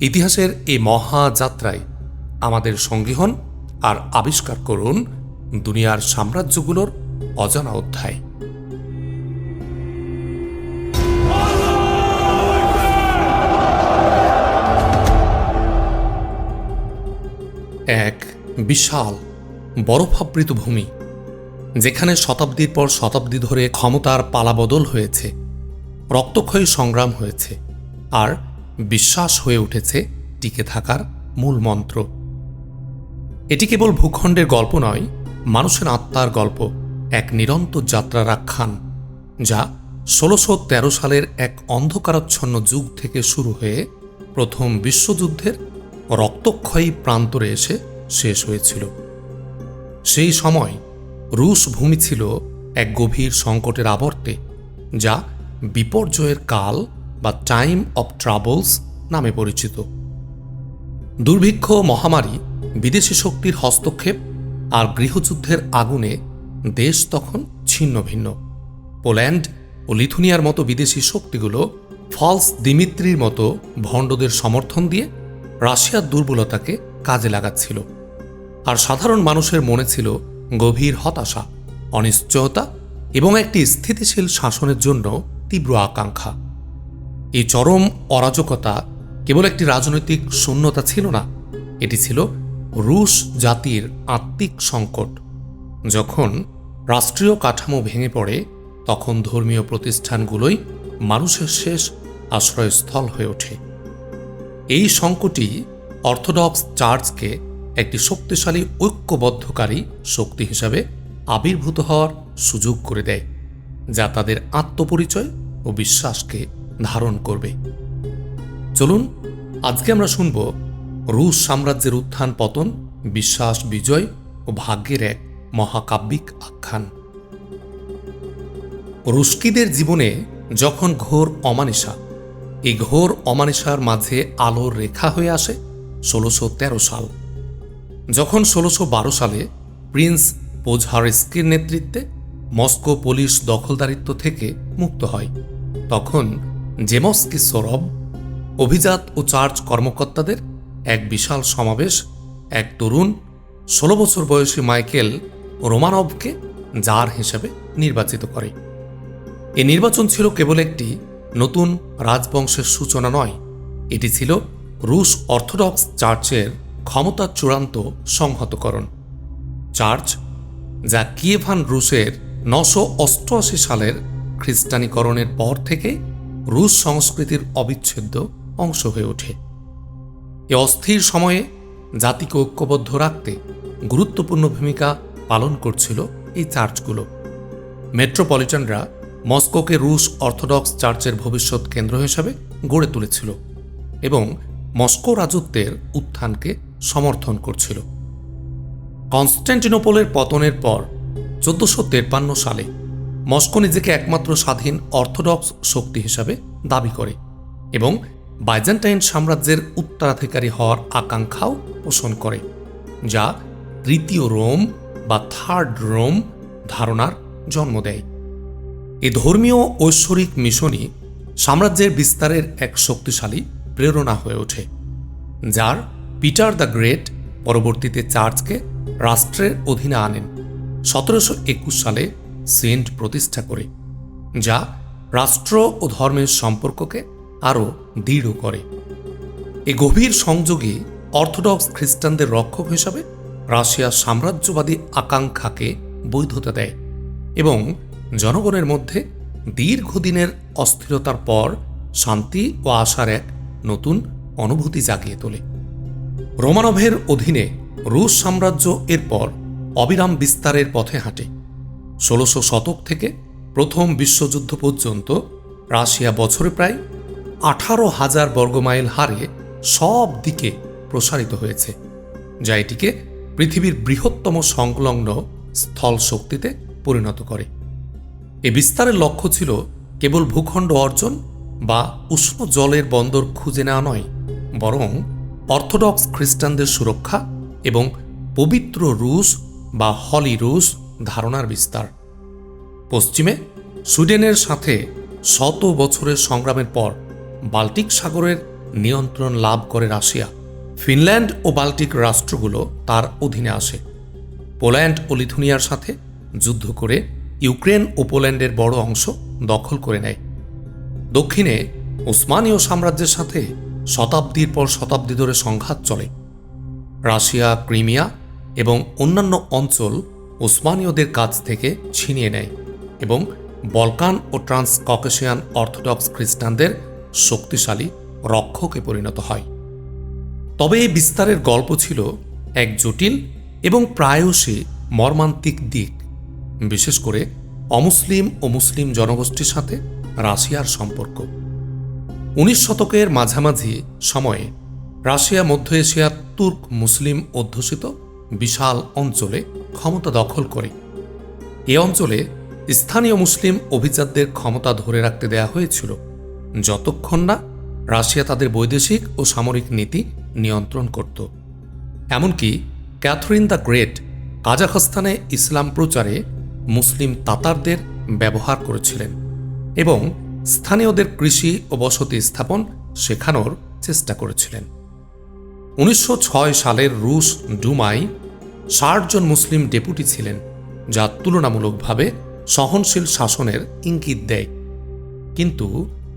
ইতিহাসের এই মহাযাত্রায় আমাদের সঙ্গী হন আর আবিষ্কার করুন দুনিয়ার সাম্রাজ্যগুলোর অজানা অধ্যায়। এক বিশাল বরফাবৃত ভূমি, যেখানে শতাব্দীর পর শতাব্দী ধরে ক্ষমতার পালাবদল হয়েছে, রক্তক্ষয়ী সংগ্রাম হয়েছে, আর বিশ্বাস হয়ে উঠেছে টিকে থাকার মূল মন্ত্র। এটি কেবল ভূখণ্ডের গল্প নয়, মানুষের আত্মার গল্প, এক নিরন্তর যাত্রার আখ্যান যা ষোলোশো তেরো সালের এক অন্ধকারাচ্ছন্ন যুগ থেকে শুরু হয়ে প্রথম বিশ্বযুদ্ধের রক্তক্ষয়ী প্রান্তরে এসে শেষ হয়েছিল। সেই সময় রুশ ভূমি ছিল এক গভীর সংকটের আবর্তে, যা বিপর্যয়ের কাল বা টাইম অব ট্রাবলস নামে পরিচিত। দুর্ভিক্ষ মহামারী বিদেশি শক্তির হস্তক্ষেপ আর গৃহযুদ্ধের আগুনে দেশ তখন ছিন্ন ভিন্ন। পোল্যান্ড ও লিথুনিয়ার মতো বিদেশি শক্তিগুলো ফলস দিমিত্রির মতো ভণ্ডদের সমর্থন দিয়ে রাশিয়ার দুর্বলতাকে কাজে লাগাচ্ছিল। আর সাধারণ মানুষের মনে ছিল গভীর হতাশা, অনিশ্চয়তা এবং একটি স্থিতিশীল শাসনের জন্য তীব্র আকাঙ্ক্ষা। এই চরম অরাজকতা কেবল একটি রাজনৈতিক শূন্যতা ছিল না, এটি ছিল রুশ জাতির আত্মিক সংকট। যখন রাষ্ট্রীয় কাঠামো ভেঙে পড়ে, তখন ধর্মীয় প্রতিষ্ঠানগুলোই মানুষের শেষ আশ্রয়স্থল হয়ে ওঠে। এই সংকটই অর্থোডক্স চার্চকে একটি শক্তিশালী ঐক্যবদ্ধকারী শক্তি হিসাবে আবির্ভূত হওয়ার সুযোগ করে দেয়, যা তাদের আত্মপরিচয় ও বিশ্বাসকে ধারণ করবে। চলুন, আজকে আমরা শুনব রুশ সাম্রাজ্যের উত্থান পতন, বিশ্বাস বিজয় ও ভাগ্যের এক মহাকাব্যিক আখ্যান। রুস্কিদের জীবনে যখন ঘোর অমানিসা এই ঘোর অমানিসার মাঝে আলোর রেখা হয়ে আসে ষোলোশো তেরো সাল। যখন ষোলোশো বারো সালে প্রিন্স পোঝারেস্কির নেতৃত্বে মস্কো পুলিশ দখলদারিত্ব থেকে মুক্ত হয়, তখন জেমস্কি সরব, অভিজাত ও চার্চ কর্মকর্তাদের এক বিশাল সমাবেশ এক তরুণ ষোলো বছর বয়সী মাইকেল রোমানভকে জার হিসেবে নির্বাচিত করে। এই নির্বাচন ছিল কেবল একটি নতুন রাজবংশের সূচনা নয়, এটি ছিল রুশ অর্থোডক্স চার্চের ক্ষমতার চূড়ান্ত সংহতকরণ। চার্চ, যা কিয়েভান রুশের নশো অষ্টআশি সালের খ্রিস্টানীকরণের পর থেকে রুশ সংস্কৃতির অবিচ্ছেদ্য অংশ হয়ে ওঠে। এ অস্থির সময়ে জাতিকে ঐক্যবদ্ধ রাখতে গুরুত্বপূর্ণ ভূমিকা পালন করছিল এই চার্চগুলো। মেট্রোপলিটনরা মস্কোকে রুশ অর্থোডক্স চার্চের ভবিষ্যৎ কেন্দ্র হিসাবে গড়ে তুলেছিল এবং মস্কো রাজত্বের উত্থানকে সমর্থন করছিল। কনস্ট্যান্টিনোপলের পতনের পর চোদ্দশো সালে মস্কো নিজেকে একমাত্র স্বাধীন অর্থোডক্স শক্তি হিসাবে দাবি করে এবং বাইজেন্টাইন সাম্রাজ্যের উত্তরাধিকারী হওয়ার আকাঙ্ক্ষাও পোষণ করে, যা তৃতীয় রোম বা থার্ড রোম ধারণার জন্ম দেয়। এ ধর্মীয় ঐশ্বরিক মিশনই সাম্রাজ্যের বিস্তারের এক শক্তিশালী প্রেরণা হয়ে ওঠে, যার পিটার দ্য গ্রেট পরবর্তীতে চার্চকে রাষ্ট্রের অধীনে আনেন। সতেরোশো একুশ সালে সেন্ট প্রতিষ্ঠা করে, যা রাষ্ট্র ও ধর্মের সম্পর্ককে আরও দৃঢ় করে। এ গভীর সংযোগে অর্থোডক্স খ্রিস্টানদের রক্ষক হিসাবে রাশিয়ার সাম্রাজ্যবাদী আকাঙ্ক্ষাকে বৈধতা দেয় এবং জনগণের মধ্যে দীর্ঘদিনের অস্থিরতার পর শান্তি ও আশার এক নতুন অনুভূতি জাগিয়ে তোলে। রোমানভের অধীনে রুশ সাম্রাজ্য এরপর অবিরাম বিস্তারের পথে হাঁটে। ষোলোশো শতক থেকে প্রথম বিশ্বযুদ্ধ পর্যন্ত রাশিয়া বছরে প্রায় আঠারো হাজার বর্গমাইল হারে সব দিকে প্রসারিত হয়েছে, যা এটিকে পৃথিবীর বৃহত্তম সংলগ্ন স্থল শক্তিতে পরিণত করে। এ বিস্তারের লক্ষ্য ছিল কেবল ভূখণ্ড অর্জন বা উষ্ণ জলের বন্দর খুঁজে নেওয়া নয়, বরং অর্থোডক্স খ্রিস্টানদের সুরক্ষা এবং পবিত্র রুশ বা হলি রুশ ধারণার বিস্তার। পশ্চিমে সুইডেনের সাথে শত বছরের সংগ্রামের পর বাল্টিক সাগরের নিয়ন্ত্রণ লাভ করে রাশিয়া। ফিনল্যান্ড ও বাল্টিক রাষ্ট্রগুলো তার অধীনে আসে। পোল্যান্ড ও লিথুনিয়ার সাথে যুদ্ধ করে ইউক্রেন ও পোল্যান্ডের বড় অংশ দখল করে নেয়। দক্ষিণে ওসমানীয় সাম্রাজ্যের সাথে শতাব্দীর পর শতাব্দী ধরে সংঘাত চলে। রাশিয়া, ক্রিমিয়া এবং অন্যান্য অঞ্চল ওসমানীয়দের কাছ থেকে ছিনিয়ে নেয় এবং বলকান ও ট্রান্স ককেশিয়ান অর্থোডক্স খ্রিস্টানদের শক্তিশালী রক্ষকে পরিণত হয়। তবে এই বিস্তারের গল্প ছিল এক জটিল এবং প্রায়শই মর্মান্তিক দিক, বিশেষ করে অমুসলিম ও মুসলিম জনগোষ্ঠীর সাথে রাশিয়ার সম্পর্ক। উনিশ শতকের মাঝামাঝি সময়ে রাশিয়া মধ্য এশিয়ার তুর্ক মুসলিম অধ্যুষিত বিশাল অঞ্চলে ক্ষমতা দখল করে। এ অঞ্চলে স্থানীয় মুসলিম অভিজাতদের ক্ষমতা ধরে রাখতে দেয়া হয়েছিল। যতক্ষণ না রাশিয়া তাদের বৈদেশিক ও সামরিক নীতি নিয়ন্ত্রণ করত। এমনকি ক্যাথরিন দ্য গ্রেট কাজাখস্তানে ইসলাম প্রচারে মুসলিম তাতারদের ব্যবহার করেছিলেন এবং স্থানীয়দের কৃষি ও বসতি স্থাপন শেখানোর চেষ্টা করেছিলেন। উনিশশো ছয় সালের রুশ ডুমাই ষাট জন মুসলিম ডেপুটি ছিলেন, যা তুলনামূলকভাবে সহনশীল শাসনের ইঙ্গিত দেয়। কিন্তু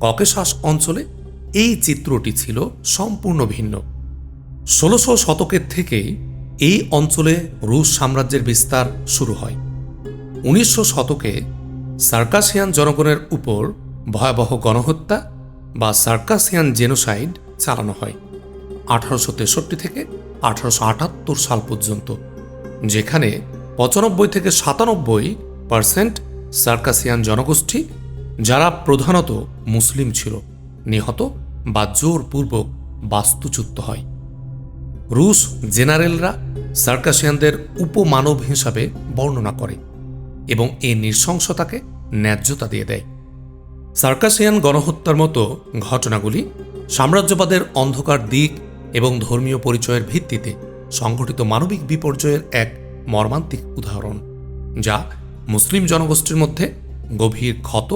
ককেশাস অঞ্চলে এই চিত্রটি ছিল সম্পূর্ণ ভিন্ন। ষোলোশো শতকের থেকেই এই অঞ্চলে রুশ সাম্রাজ্যের বিস্তার শুরু হয়। উনিশশো শতকে সার্কাসিয়ান জনগণের উপর ভয়াবহ গণহত্যা বা সার্কাসিয়ান জেনোসাইড চালানো হয়, আঠারোশো তেষট্টি থেকে আঠারোশো আটাত্তর সাল পর্যন্ত। যেখানে পঁচানব্বই থেকে সাতানব্বই পার্সেন্ট সার্কাসিয়ান জনগোষ্ঠী, যারা প্রধানত মুসলিম ছিল, নিহত বা জোরপূর্বক বাস্তুচ্যুত হয়। রুশ জেনারেলরা সার্কাসিয়ানদের উপমানব হিসাবে বর্ণনা করে এবং এই নৃশংসতাকে ন্যায্যতা দিয়ে দেয়। সার্কাসিয়ান গণহত্যার মতো ঘটনাগুলি সাম্রাজ্যবাদের অন্ধকার দিক এবং ধর্মীয় পরিচয়ের ভিত্তিতে সংঘটিত মানবিক বিপর্যয়ের এক মর্মান্তিক উদাহরণ, যা মুসলিম জনগোষ্ঠীর মধ্যে গভীর ক্ষত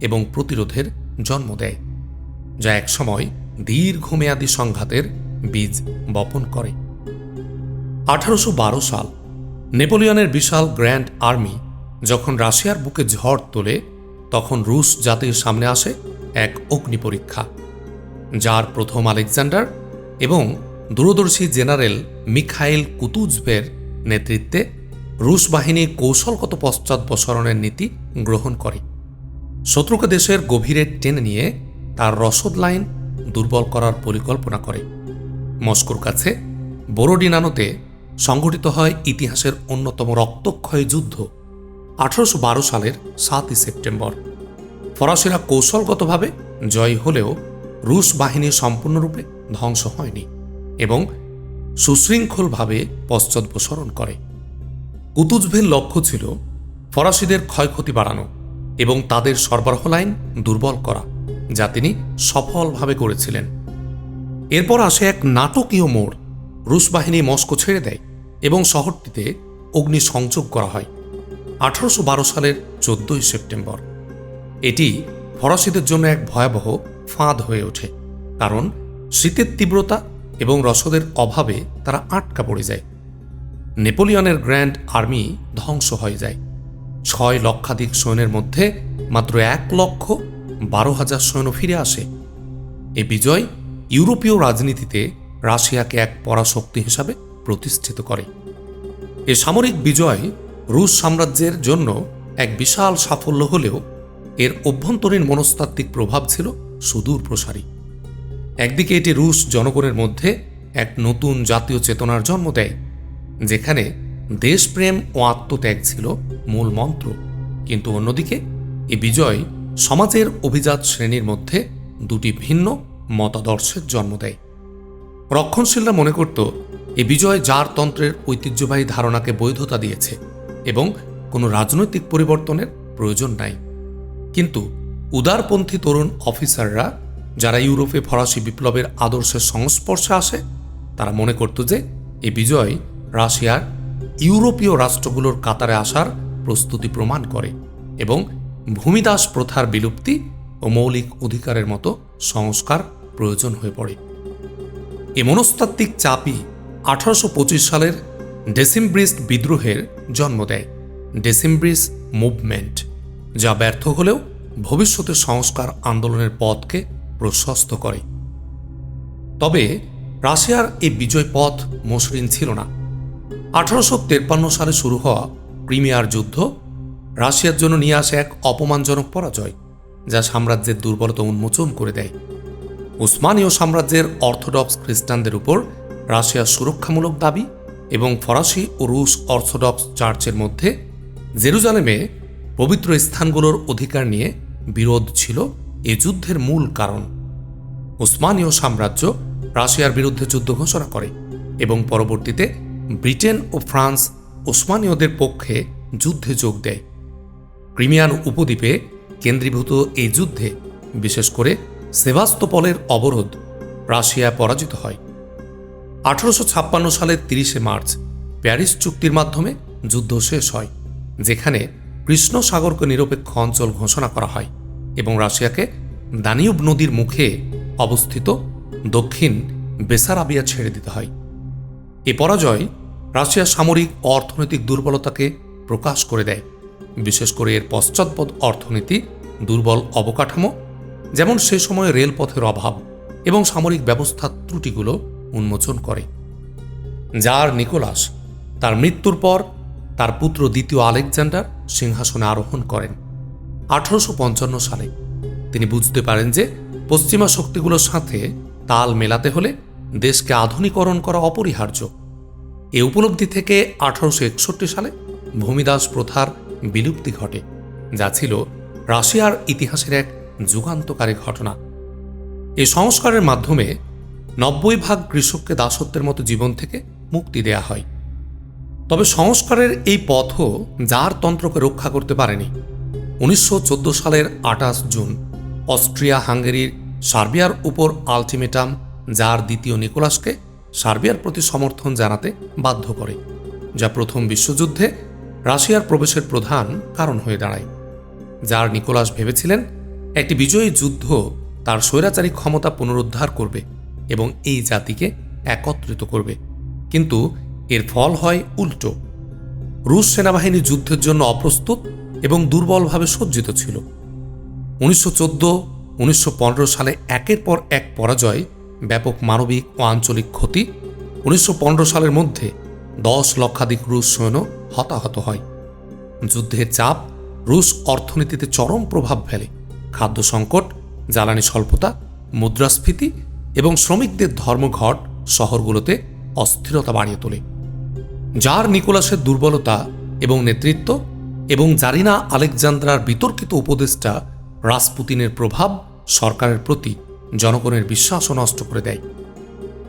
এবং প্রতিরোধের জন্ম দেয়, যা একসময় দীর্ঘমেয়াদী সংঘাতের বীজ বপন করে। আঠারোশো বারো সাল, নেপোলিয়নের বিশাল গ্র্যান্ড আর্মি যখন রাশিয়ার বুকে ঝড় তোলে, তখন রুশ জাতির সামনে আসে এক অগ্নি পরীক্ষা যার প্রথম আলেকজান্ডার এবং দূরদর্শী জেনারেল মিখাইল কুতুজভের নেতৃত্বে রুশ বাহিনী কৌশলগত পশ্চাদপসরণের নীতি গ্রহণ করে। শত্রুকে দেশের গভীরে টেনে নিয়ে তার রসদ লাইন দুর্বল করার পরিকল্পনা করে। মস্কোর কাছে বোরোডিনানোতে সংঘটিত হয় ইতিহাসের অন্যতম রক্তক্ষয় যুদ্ধ, আঠারোশো বারো সালের সাতই সেপ্টেম্বর। ফরাসিরা কৌশলগতভাবে জয় হলেও রুশ বাহিনী সম্পূর্ণরূপে ধ্বংস হয়নি এবং সুশৃঙ্খলভাবে পশ্চাৎপসরণ করে। কুতুজভের লক্ষ্য ছিল ফরাসিদের ক্ষয়ক্ষতি বাড়ানো এবং তাদের সরবরাহ লাইন দুর্বল করা, যা তিনি সফলভাবে করেছিলেন। এরপর আসে এক নাটকীয় মোড়। রুশ বাহিনী মস্কো ছেড়ে দেয় এবং শহরটিতে অগ্নি সংযোগ করা হয়। আঠারোশো বারো সালের চোদ্দই সেপ্টেম্বর। এটি ফরাসিদের জন্য এক ভয়াবহ ফাঁদ হয়ে ওঠে, কারণ শীতের তীব্রতা এবং রসদের অভাবে তারা আটকা পড়ে যায়। নেপোলিয়নের গ্র্যান্ড আর্মি ধ্বংস হয়ে যায়। ছয় লক্ষাধিক সৈন্যের মধ্যে মাত্র এক লক্ষ বারো হাজার সৈন্য ফিরে আসে। এ বিজয় ইউরোপীয় রাজনীতিতে রাশিয়াকে এক পরাশক্তি হিসাবে প্রতিষ্ঠিত করে। এ সামরিক বিজয় রুশ সাম্রাজ্যের জন্য এক বিশাল সাফল্য হলেও এর অভ্যন্তরীণ মনস্তাত্ত্বিক প্রভাব ছিল সুদূর প্রসারী একদিকে এটি রুশ জনগণের মধ্যে এক নতুন জাতীয় চেতনার জন্ম দেয়, যেখানে দেশপ্রেম ও আত্মত্যাগ ছিল মূল মন্ত্র। কিন্তু অন্যদিকে, এ বিজয় সমাজের অভিজাত শ্রেণির মধ্যে দুটি ভিন্ন মতাদর্শের জন্ম দেয়। রক্ষণশীলরা মনে করত, এ বিজয় জার তন্ত্রের ঐতিহ্যবাহী ধারণাকে বৈধতা দিয়েছে এবং কোনো রাজনৈতিক পরিবর্তনের প্রয়োজন নাই। কিন্তু উদারপন্থী তরুণ অফিসাররা যারা ইউরোপে ফরাসি বিপ্লবের আদর্শের সংস্পর্শে আসে, তারা মনে করত যে এই বিজয় রাশিয়ার ইউরোপীয় রাষ্ট্রগুলোর কাতারে আসার প্রস্তুতি প্রমাণ করে এবং ভূমিদাস প্রথার বিলুপ্তি ও মৌলিক অধিকারের মতো সংস্কার প্রয়োজন হয়ে পড়ে। এ মনস্তাত্ত্বিক চাপই আঠারোশো পঁচিশ সালের ডেসিমব্রিস্ট বিদ্রোহের জন্ম দেয় ডেসিমব্রিস মুভমেন্ট, যা ব্যর্থ হলেও ভবিষ্যতের সংস্কার আন্দোলনের পথকে প্রশস্ত করে। তবে রাশিয়ার এই বিজয় পথ মসৃণ ছিল না। আঠারোশো তেপ্পান্ন সালে শুরু হওয়া ক্রিমিয়ার যুদ্ধ রাশিয়ার জন্য নিয়ে আসে এক অপমানজনক পরাজয়, যা সাম্রাজ্যের দুর্বলতা উন্মোচন করে দেয়। উসমানীয় সাম্রাজ্যের অর্থোডক্স খ্রিস্টানদের উপর রাশিয়ার সুরক্ষামূলক দাবি এবং ফরাসি ও রুশ অর্থোডক্স চার্চের মধ্যে জেরুজালেমে পবিত্র স্থানগুলোর অধিকার নিয়ে বিরোধ ছিল এ যুদ্ধের মূল কারণ। উসমানীয় সাম্রাজ্য রাশিয়ার বিরুদ্ধে যুদ্ধ ঘোষণা করে এবং পরবর্তীতে ব্রিটেন ও ফ্রান্স ওসমানীয়দের পক্ষে যুদ্ধে যোগ দেয়। ক্রিমিয়ান উপদ্বীপে কেন্দ্রীভূত এই যুদ্ধে বিশেষ করে সেভাস্তপলের অবরোধ রাশিয়া পরাজিত হয়। আঠারোশো ছাপ্পান্ন সালের তিরিশে মার্চ প্যারিস চুক্তির মাধ্যমে যুদ্ধ শেষ হয়, যেখানে কৃষ্ণ সাগরকে নিরপেক্ষ অঞ্চল ঘোষণা করা হয়। এবং রাশিয়াকে দানিউব নদীর মুখে অবস্থিত দক্ষিণ বেসারাবিয়া ছেড়ে দিতে হয়। এ পরাজয় রাশিয়ার সামরিক অর্থনৈতিক দুর্বলতাকে প্রকাশ করে দেয়। বিশেষ করে এর পশ্চাৎপদ অর্থনীতি, দুর্বল অবকাঠামো, যেমন সে সময় রেলপথের অভাব এবং সামরিক ব্যবস্থার ত্রুটিগুলো উন্মোচন করে। যার নিকোলাস তার মৃত্যুর পর তার পুত্র দ্বিতীয় আলেকজান্ডার সিংহাসনে আরোহণ করেন। আঠারোশো পঞ্চান্ন সালে। তিনি বুঝতে পারেন যে পশ্চিমা শক্তিগুলোর সাথে তাল মেলাতে হলে দেশকে আধুনিকরণ করা অপরিহার্য। এ উপলব্ধি থেকে আঠারোশো একষট্টি সালে ভূমিদাস প্রথার বিলুপ্তি ঘটে, যা ছিল রাশিয়ার ইতিহাসের এক যুগান্তকারী ঘটনা। এই সংস্কারের মাধ্যমে নব্বই ভাগ কৃষককে দাসত্বের মতো জীবন থেকে মুক্তি দেয়া হয়। তবে সংস্কারের এই পথও যার তন্ত্রকে রক্ষা করতে পারেনি। উনিশশো চোদ্দ সালের আঠাশ জুন, অস্ট্রিয়া হাঙ্গেরির সার্বিয়ার উপর আলটিমেটাম, যার দ্বিতীয় নিকোলাসকে সার্বিয়ার প্রতি সমর্থন জানাতে বাধ্য করে, যা প্রথম বিশ্বযুদ্ধে রাশিয়ার প্রবেশের প্রধান কারণ হয়ে দাঁড়ায়। যার নিকোলাস ভেবেছিলেন, একটি বিজয়ী যুদ্ধ তার স্বৈরাচারী ক্ষমতা পুনরুদ্ধার করবে এবং এই জাতিকে একত্রিত করবে। কিন্তু এর ফল হয় উল্টো। রুশ সেনাবাহিনী যুদ্ধের জন্য অপ্রস্তুত এবং দুর্বলভাবে সজ্জিত ছিল। উনিশশো চোদ্দ, উনিশশো সালে একের পর এক পরাজয়, ব্যাপক মানবিক ও আঞ্চলিক ক্ষতি, উনিশশো পনেরো সালের মধ্যে দশ লক্ষাধিক রুশ সৈন্য হতাহত হয়। যুদ্ধের চাপ রুশ অর্থনীতিতে চরম প্রভাব ফেলে। খাদ্য সংকট, জ্বালানি স্বল্পতা, মুদ্রাস্ফীতি এবং শ্রমিকদের ধর্মঘট শহরগুলোতে অস্থিরতা বাড়িয়ে তোলে। যার নিকোলাসের দুর্বলতা এবং নেতৃত্ব এবং জারিনা আলেকজান্দ্রার বিতর্কিত উপদেষ্টা রাসপুতিনের প্রভাব সরকারের প্রতি জনগণের বিশ্বাসও নষ্ট করে দেয়।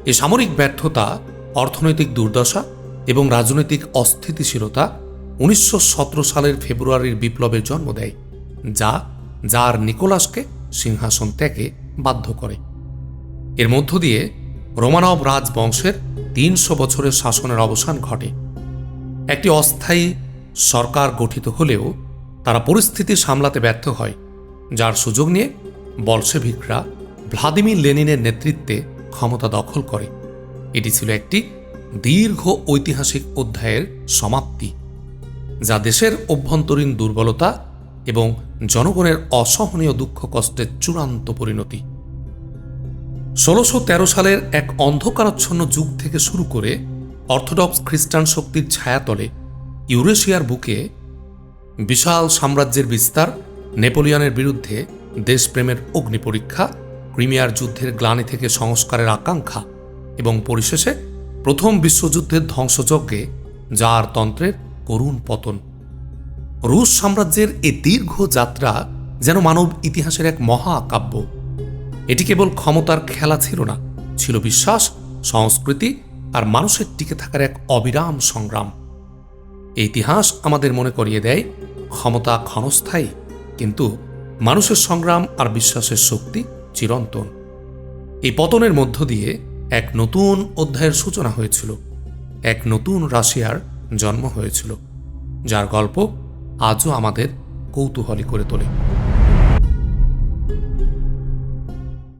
এ সামরিক ব্যর্থতা, অর্থনৈতিক দুর্দশা এবং রাজনৈতিক অস্থিতিশীলতা উনিশশো সতেরো সালের ফেব্রুয়ারির বিপ্লবের জন্ম দেয়, যা যার নিকোলাসকে সিংহাসন ত্যাগে বাধ্য করে। এর মধ্য দিয়ে রোমানব রাজবংশের তিনশো বছরের শাসনের অবসান ঘটে। একটি অস্থায়ী সরকার গঠিত হলেও তারা পরিস্থিতি সামলাতে ব্যর্থ হয়, যার সুযোগ নিয়ে বলশেভিকরা ভ্লাদিমির লেনিনের নেতৃত্বে ক্ষমতা দখল করে। এটি ছিল একটি দীর্ঘ ঐতিহাসিক অধ্যায়ের সমাপ্তি, যা দেশের অভ্যন্তরীণ দুর্বলতা এবং জনগণের অসহনীয় দুঃখ কষ্টের চূড়ান্ত পরিণতি। ষোলোশো সালের এক অন্ধকারাচ্ছন্ন যুগ থেকে শুরু করে অর্থোডক্স খ্রিস্টান শক্তির ছায়াতলে ইউরেশিয়ার বুকে বিশাল সাম্রাজ্যের বিস্তার, নেপোলিয়নের বিরুদ্ধে দেশপ্রেমের অগ্নিপরীক্ষা, ক্রিমিয়ার যুদ্ধের গ্লানি থেকে সংস্কারের আকাঙ্ক্ষা এবং পরিশেষে প্রথম বিশ্বযুদ্ধের ধ্বংসযজ্ঞে যার তন্ত্রের করুণ পতন। রুশ সাম্রাজ্যের এ দীর্ঘ যাত্রা যেন মানব ইতিহাসের এক মহাকাব্য। এটি কেবল ক্ষমতার খেলা ছিল না, ছিল বিশ্বাস, সংস্কৃতি আর মানুষের টিকে থাকার এক অবিরাম সংগ্রাম। এই ইতিহাস আমাদের মনে করিয়ে দেয়, ক্ষমতা ক্ষণস্থায়ী, কিন্তু মানুষের সংগ্রাম আর বিশ্বাসের শক্তি চিরন্তন। এই পতনের মধ্য দিয়ে এক নতুন অধ্যায়ের সূচনা হয়েছিল, এক নতুন রাশিয়ার জন্ম হয়েছিল, যার গল্প আজও আমাদের কৌতূহলী করে তোলে।